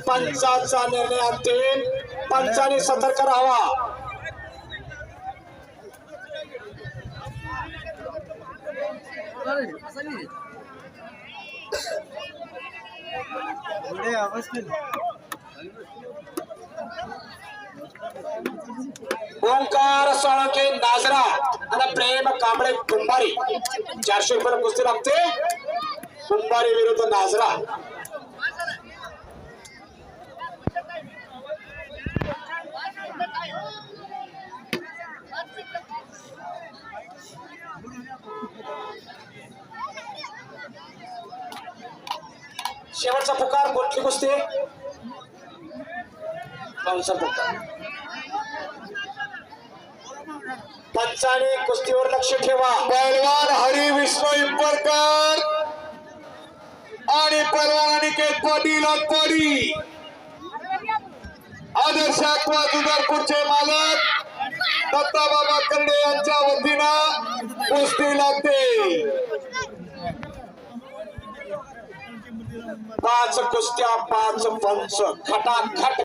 पंचाचा निर्णय अंतिम. पंचाने सतर्क राहावा. ओंकार सोळंके नाजरा आणि प्रेम कांबळे कुंभारी. चारशे रुपये कुस्ती लागते. कुंभारी विरुद्ध नाजरा. शेवटचा पुकार कुठली कुस्ती. पुकार. पंचाने कुस्तीवर लक्ष ठेवा. पैलवान हरी विष्णू इंपरकर आणि पैलवान अनिकेत पाटील अटपाडी आदर्श अथवा दुधारपूरचे मालक दत्ताबाबा कर्डे यांच्या वतीनं कुस्ती लागते. पाच कुस्त्या पाच पंच खटाखट.